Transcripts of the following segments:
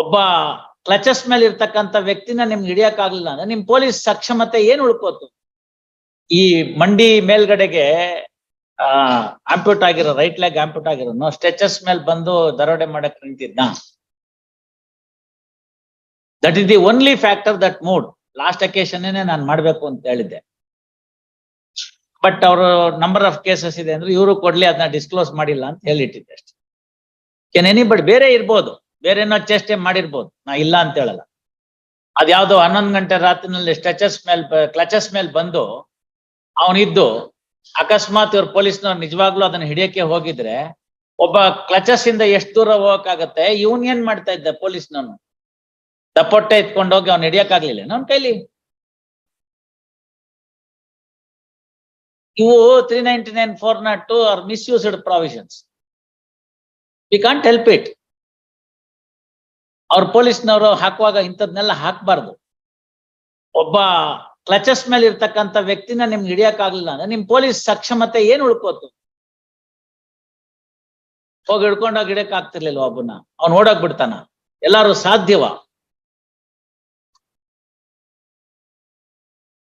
ಒಬ್ಬ ಕ್ಲಚಸ್ ಮೇಲೆ ಇರ್ತಕ್ಕಂಥ ವ್ಯಕ್ತಿನ ನಿಮ್ಗೆ ಹಿಡಿಯಕ್ ಆಗ್ಲಿಲ್ಲ ಅಂದ್ರೆ ನಿಮ್ ಪೊಲೀಸ್ ಸಕ್ಷಮತೆ ಏನ್ ಉಳ್ಕೋತು? ಈ ಮಂಡಿ ಮೇಲ್ಗಡೆಗೆ, ಆ ಆಂಪ್ಯೂಟ್ ಆಗಿರೋ ರೈಟ್ ಲೆಗ್ ಆಂಪ್ಯೂಟ್ ಆಗಿರೋ ಸ್ಟ್ರೆಚಸ್ ಮೇಲೆ ಬಂದು ದರೋಡೆ ಮಾಡಕ್ ನಿಂತಿದ್ದ that is the only factor that mood last occasion ನಾನು ಮಾಡ್ಬೇಕು ಅಂತ ಹೇಳಿದ್ದೆ. ಬಟ್ ಅವರು ನಂಬರ್ ಆಫ್ ಕೇಸಸ್ ಇದೆ ಅಂದ್ರೆ ಇವರು ಕೊಡ್ಲಿ ಅದನ್ನ ಡಿಸ್ಕ್ಲೋಸ್ ಮಾಡಿಲ್ಲ ಅಂತ ಹೇಳಿಟ್ಟಿದ್ದೆ ಅಷ್ಟೇ. ಕೆನ್ ಬಟ್ ಬೇರೆ ಇರ್ಬೋದು. ಬೇರೆ ಏನೋ ಚೇಷ್ಟೆ ಮಾಡಿರ್ಬೋದು. ನಾ ಇಲ್ಲ ಅಂತ ಹೇಳಲ್ಲ. ಅದ್ಯಾವ್ದೋ ಹನ್ನೊಂದು ಗಂಟೆ ರಾತ್ರಿನಲ್ಲಿ ಸ್ಟ್ರೆಚಸ್ ಮೇಲ್ ಕ್ಲಚಸ್ ಮೇಲೆ ಬಂದು ಅವನಿದ್ದು ಅಕಸ್ಮಾತ್ ಇವ್ರ ಪೊಲೀಸ್ನವ್ರು ನಿಜವಾಗ್ಲೂ ಅದನ್ನ ಹಿಡಿಯಕ್ಕೆ ಹೋಗಿದ್ರೆ ಒಬ್ಬ ಕ್ಲಚಸ್ ಇಂದ ಎಷ್ಟು ದೂರ ಹೋಗಕ್ಕಾಗತ್ತೆ? ಇವನ್ ಏನ್ ಮಾಡ್ತಾ ಇದ್ದ ಪೊಲೀಸ್ನವನು? ದಪ್ಪೊಟ್ಟೆ ಎತ್ಕೊಂಡು ಹೋಗಿ ಅವ್ನು ಹಿಡಿಯಕ್ಕಾಗ್ಲಿಲ್ಲ. ನನ್ ಕೈಲಿ ಇವು three ninety nine four not to are misused provisions we can't help it ಅವ್ರ ಪೊಲೀಸ್ನವರು ಹಾಕುವಾಗ ಇಂಥದ್ನೆಲ್ಲ ಹಾಕ್ಬಾರ್ದು. ಒಬ್ಬ ಕ್ಲಚಸ್ ಮೇಲೆ ಇರ್ತಕ್ಕಂಥ ವ್ಯಕ್ತಿನ ನಿಮ್ಗೆ ಹಿಡಿಯಕ್ ಆಗ್ಲಿಲ್ಲ ಅಂದ್ರೆ ನಿಮ್ ಪೊಲೀಸ್ ಸಕ್ಷಮತೆ ಏನ್ ಉಳ್ಕೋತು? ಹೋಗಿ ಹಿಡ್ಕೊಂಡೋಗಿ ಹಿಡಿಯಕ್ ಆಗ್ತಿರ್ಲಿಲ್ಲ ಒಬ್ಬನ ಅವ್ನು ಓಡೋಗ್ ಬಿಡ್ತಾನ. ಎಲ್ಲಾರು ಸಾಧ್ಯವ.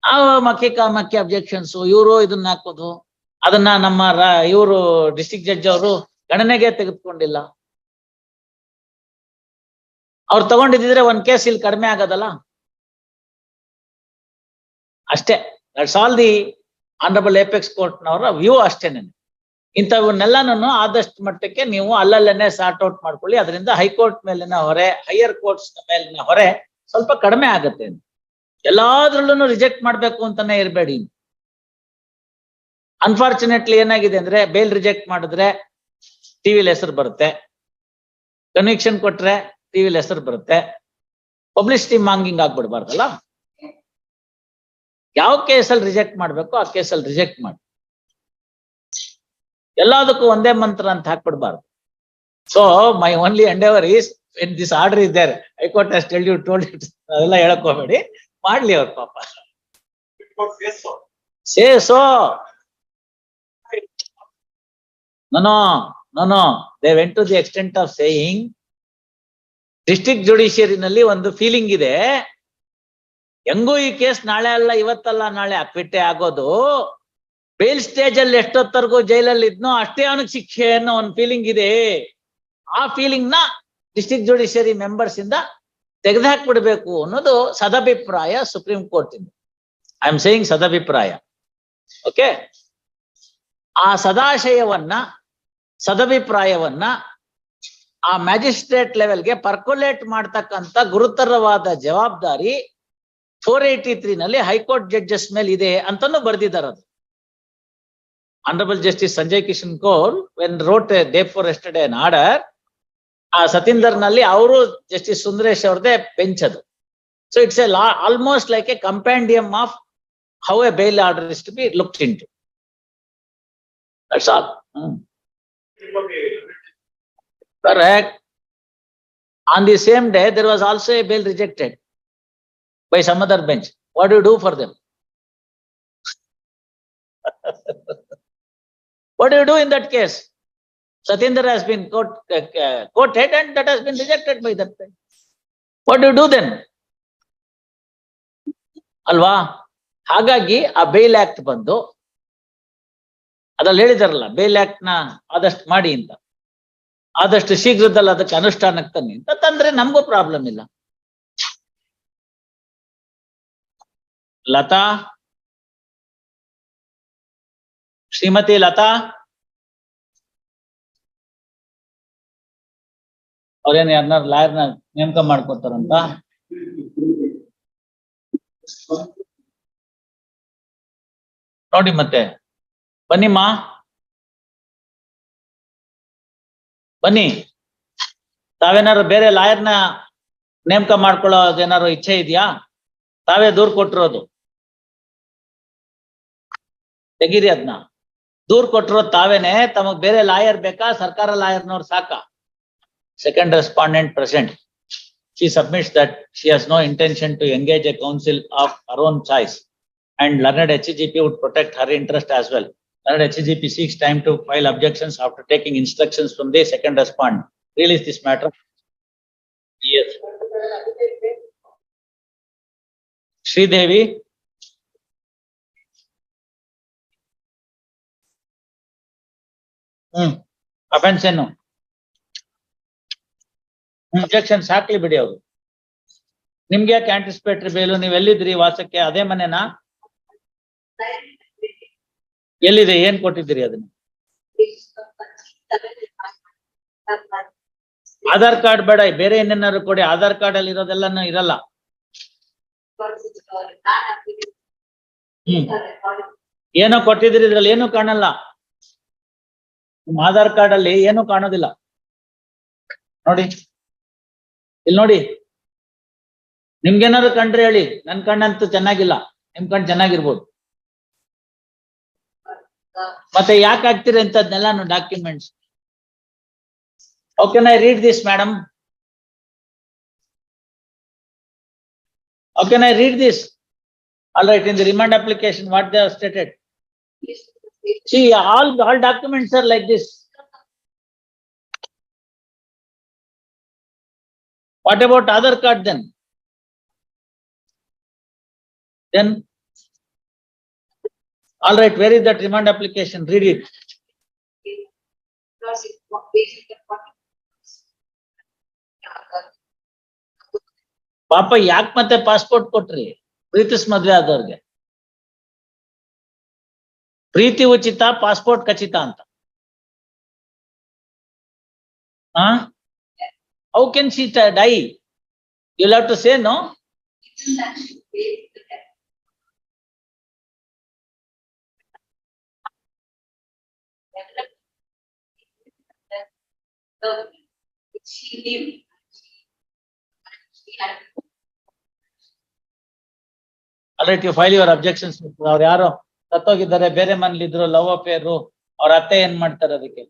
ಆ ಮಕ್ಕಿ ಕಾಮಕ್ಕಿ ಅಬ್ಜೆಕ್ಷನ್ಸ್ ಇವರು ಇದನ್ನ ಹಾಕೋದು. ಅದನ್ನ ನಮ್ಮ ಇವರು ಡಿಸ್ಟ್ರಿಕ್ಟ್ ಜಡ್ಜ್ ಅವರು ಗಣನೆಗೆ ತೆಗೆದುಕೊಂಡಿಲ್ಲ. ಅವ್ರು ತಗೊಂಡಿದ್ದಿದ್ರೆ ಒಂದ್ ಕೇಸ್ ಇಲ್ಲಿ ಕಡಿಮೆ ಆಗೋದಲ್ಲ? ಅಷ್ಟೇ. That's all the honourable apex ಕೋರ್ಟ್ನವರ view ಅಷ್ಟೇನೆ ಇಂಥವನ್ನೆಲ್ಲಾನು ಆದಷ್ಟು ಮಟ್ಟಕ್ಕೆ ನೀವು ಅಲ್ಲಲ್ಲೇನೆ ಸಾರ್ಟ್ ಔಟ್ ಮಾಡ್ಕೊಳ್ಳಿ. ಅದರಿಂದ ಹೈಕೋರ್ಟ್ ಮೇಲಿನ ಹೊರೆ ಹೈಯರ್ ಕೋರ್ಟ್ಸ್ ಮೇಲಿನ ಹೊರೆ ಸ್ವಲ್ಪ ಕಡಿಮೆ ಆಗುತ್ತೆ ಎಲ್ಲಾದ್ರಲ್ಲೂ ರಿಜೆಕ್ಟ್ ಮಾಡ್ಬೇಕು ಅಂತಾನೆ ಇರಬೇಡಿ ಅನ್ಫಾರ್ಚುನೇಟ್ಲಿ ಏನಾಗಿದೆ ಅಂದ್ರೆ ಬೇಲ್ ರಿಜೆಕ್ಟ್ ಮಾಡಿದ್ರೆ ಟಿವಿಲಿ ಹೆಸರು ಬರುತ್ತೆ. ಕನ್ವಿಕ್ಷನ್ ಕೊಟ್ರೆ ಟಿವಿಲಿ ಹೆಸರು ಬರುತ್ತೆ. ಪಬ್ಲಿಸಿಟಿ ಮಾಂಗಿಂಗ್ ಆಗ್ಬಿಡ್ಬಾರ್ದಲ್ಲ? ಯಾವ ಕೇಸಲ್ಲಿ ರಿಜೆಕ್ಟ್ ಮಾಡ್ಬೇಕು ಆ ಕೇಸಲ್ಲಿ ರಿಜೆಕ್ಟ್ ಮಾಡಿ. ಎಲ್ಲದಕ್ಕೂ ಒಂದೇ ಮಂತ್ರ ಅಂತ ಹಾಕ್ಬಿಡ್ಬಾರ್ದು. So my only endeavour is in this order is there high court as tell you told ಅದೆಲ್ಲ ಹೇಳಕ್ ಹೋಗ್ಬೇಡಿ. ಮಾಡ್ಲಿ ಅವ್ರ ಪಾಪ. Says so no no no they went to the extent of saying district ಜುಡಿಷಿಯರಿನಲ್ಲಿ ಒಂದು ಫೀಲಿಂಗ್ ಇದೆ. ಹೆಂಗೂ ಈ ಕೇಸ್ ನಾಳೆ ಅಲ್ಲ, ಇವತ್ತಲ್ಲ ನಾಳೆ ಅಕ್ವಿಟ್ಟೆ ಆಗೋದು. ಬೇಲ್ ಸ್ಟೇಜ್ ಅಲ್ಲಿ ಎಷ್ಟೊತ್ತರೆಗೂ ಜೈಲಲ್ಲಿ ಇದ್ನೋ ಅಷ್ಟೇ ಅವನಿಗೆ ಶಿಕ್ಷೆ ಅನ್ನೋ ಒಂದು ಫೀಲಿಂಗ್ ಇದೆ. ಆ ಫೀಲಿಂಗ್ನ ಡಿಸ್ಟ್ರಿಕ್ಟ್ ಜುಡಿಷಿಯರಿ ಮೆಂಬರ್ಸ್ ಇಂದ ತೆಗೆದುಹಾಕ್ಬಿಡ್ಬೇಕು ಅನ್ನೋದು ಸದಭಿಪ್ರಾಯ ಸುಪ್ರೀಂ ಕೋರ್ಟ್ ಇಂದ. ಐ ಆಮ್ ಸೇಯಿಂಗ್ ಸದಭಿಪ್ರಾಯ. ಓಕೆ ಆ ಸದಾಶಯವನ್ನ, ಸದಭಿಪ್ರಾಯವನ್ನ ಆ ಮ್ಯಾಜಿಸ್ಟ್ರೇಟ್ ಲೆವೆಲ್ಗೆ ಪರ್ಕುಲೇಟ್ ಮಾಡ್ತಕ್ಕಂತ ಗುರುತರವಾದ ಜವಾಬ್ದಾರಿ ಫೋರ್ ಏಯ್ಟಿ ತ್ರೀ ನಲ್ಲಿ ಹೈಕೋರ್ಟ್ ಜಡ್ಜಸ್ ಮೇಲೆ ಇದೆ ಅಂತಾನು ಬರ್ದಿದ್ದಾರೆ ಅದು. Honourable justice Sanjay Kishan Kaul when wrote day for yesterday an order ಆ ಸತೀಂದರ್ನಲ್ಲಿ ಅವರು ಜಸ್ಟಿಸ್ ಸುಂದರೇಶ್ ಅವ್ರದೇ ಬೆಂಚ್ ಅದು. So it's a law almost like a compendium of how a bail order is to be looked in to that's all Correct. On the same day, there was also a bill rejected by some other bench. What do you do for them? What do you do in that case? Satinder has been court, uh, uh, quoted and that has been rejected by that bench. What do you do then? ಅಲ್ವಾ ಹಾಗಾಗಿ ಆ bale act ಬಂದು ಅದ್ರಲ್ಲಿ ಹೇಳಿದಾರಲ್ಲ bale ಆಕ್ಟ್ನ ಆದಷ್ಟು ಮಾಡಿ ಅಂತ ಆದಷ್ಟು ಶೀಘ್ರದಲ್ಲಿ ಅದಕ್ಕೆ ಅನುಷ್ಠಾನಕ್ಕೆ ತನ್ನಿ. ಅಂತ ತಂದ್ರೆ ನಮಗೂ ಪ್ರಾಬ್ಲಮ್ ಇಲ್ಲ. ಲತಾ? ಶ್ರೀಮತಿ ಲತಾ? ಅವ್ರೇನ್ ಯಾರನ್ನಾರು ಲಾಯರ್ನ ನೇಮಕ ಮಾಡ್ಕೋತಾರಂತ? ನೋಡಿ ಮತ್ತೆ. ಬನ್ನಿಮ್ಮ ಬನ್ನಿ. ತಾವೇನಾರು ಬೇರೆ ಲಾಯರ್ ಲಾಯರ್ನ ನೇಮಕ ಮಾಡ್ಕೊಳ್ಳೋದೇನಾರು ಇಚ್ಛೆ ಇದೆಯಾ? ತಾವೇ ದೂರು ಕೊಟ್ಟಿರೋದು. ತೆಗೀರಿ ಅದನ್ನ ದೂರು ಕೊಟ್ಟಿರೋದು ತಾವೇನೆ, ತಮಗೆ ಬೇರೆ ಲಾಯರ್ ಬೇಕಾ? ಸರ್ಕಾರ ಲಾಯರ್ನವ್ರು ಸಾಕ? Second respondent present she submit that she has no intention to engage a counsel of her own choice and learned H G P protect her interest as well Learned HGP seeks time to file objections after taking instructions from the second respondent. Release this matter. Yes. Sridevi hmm offence ಏನು ಇಂಜೆಕ್ಷನ್ಸ್ ಹಾಕ್ಲಿ ಬಿಡಿ ಅವರು ನಿಮ್ಗೆ ಯಾಕೆ anticipatory bail ನೀವ್ ಎಲ್ಲಿದ್ರಿ ವಾಸಕ್ಕೆ ಅದೇ ಮನೆನಾ ಎಲ್ಲಿದೆ? ಏನ್ ಕೊಟ್ಟಿದ್ದೀರಿ ಅದನ್ನ? ಆಧಾರ್ ಕಾರ್ಡ್ ಬೇಡ, ಬೇರೆ ಏನೇನಾದ್ರು ಕೊಡಿ. ಆಧಾರ್ ಕಾರ್ಡ್ ಅಲ್ಲಿ ಇರೋದೆಲ್ಲ ಇರಲ್ಲ. ಹ್ಮ್. ಏನೋ ಕೊಟ್ಟಿದ್ರಿ ಇದ್ರಲ್ಲಿ? ಏನು ಕಾಣಲ್ಲ. ನಿಮ್ ಆಧಾರ್ ಕಾರ್ಡ್ ಅಲ್ಲಿ ಏನು ಕಾಣೋದಿಲ್ಲ. ನೋಡಿ. ಇಲ್ಲಿ ನೋಡಿ. ನಿಮ್ಗೇನಾದ್ರು ಕಂಡ್ರೆ ಹೇಳಿ. ನನ್ ಕಣ್ಣಂತೂ ಚೆನ್ನಾಗಿಲ್ಲ. ನಿಮ್ ಕಣ್ ಚೆನ್ನಾಗಿರ್ಬೋದು. ಮತ್ತೆ ಯಾಕೆ ಹಾಕ್ತೀರಿ ಅಂತದ್ನೆಲ್ಲಾನು documents okay I read this madam okay I read this all right in the remand application what they stated See, all, all documents are like this. What about other card then? Then? All right, where is that remand application? Read it. ಪಾಪ ಯಾಕ್ ಮತ್ತೆ passport ಕೊಟ್ರಿ? ಪ್ರೀತಿಸ್ ಮದ್ವೆ ಆದವ್ರಿಗೆ. ಪ್ರೀತಿ ಉಚಿತ passport ಖಚಿತ ಅಂತ. Ha how can she die you love to say no She lived. She had. File your objections ಅವ್ರು ಯಾರು ಸತ್ತೋಗಿದ್ದಾರೆ ಬೇರೆ ಮನೇಲಿ ಇದ್ರು ಲವ್ ಅಫೇರ್ ಅವ್ರ ಅತ್ತೆ ಏನ್ ಮಾಡ್ತಾರೆ ಅದಕ್ಕೆ?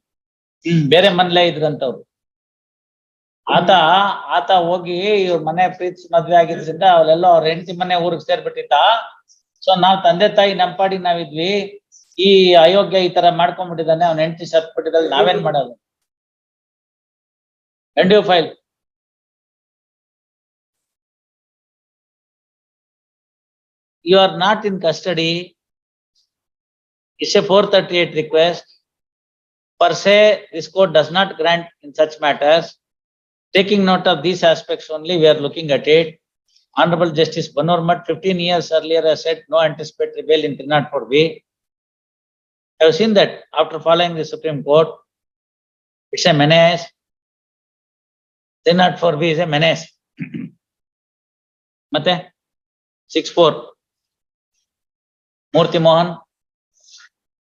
ಬೇರೆ ಮನೇಲೇ ಇದ್ರಂತವ್ರು. ಆತ ಆತ ಹೋಗಿ ಇವ್ರ ಮನೆ ಪ್ರೀತಿ ಮದ್ವೆ ಆಗಿದ್ರಿಂದ ಅವ್ರೆಲ್ಲ ಅವ್ರ ಹೆಂಡತಿ ಮನೆ ಊರಿಗೆ ಸೇರ್ಬಿಟ್ಟಿದ್ದ. ಸೊ ನಾವ್ ತಂದೆ ತಾಯಿ ನಮ್ಮ ಪಾಡಿಗೆ ನಾವಿದ್ವಿ. ಈ ಅಯೋಗ್ಯ ಈ ತರ ಮಾಡ್ಕೊಂಡ್ಬಿಟ್ಟಿದ್ದಾನೆ ಅವ್ನ ಹೆಂಡತಿ ಸತ್ಬಿಟ್ಟಿದ್ದಲ್ಲಿ ನಾವೇನ್ ಮಾಡೋದು? End your file. You are not in custody. It's a 438 request. Per se, this court does not grant in such matters. Taking note of these aspects only, we are looking at it. Honorable Justice Banormat, 15 years earlier, I said no anticipatory bail in Trinat for way. I have seen that after following the Supreme Court, it's a menace. Three not four B is a menace. ಮತ್ತೆ six four ಮೂರ್ತಿ ಮೋಹನ್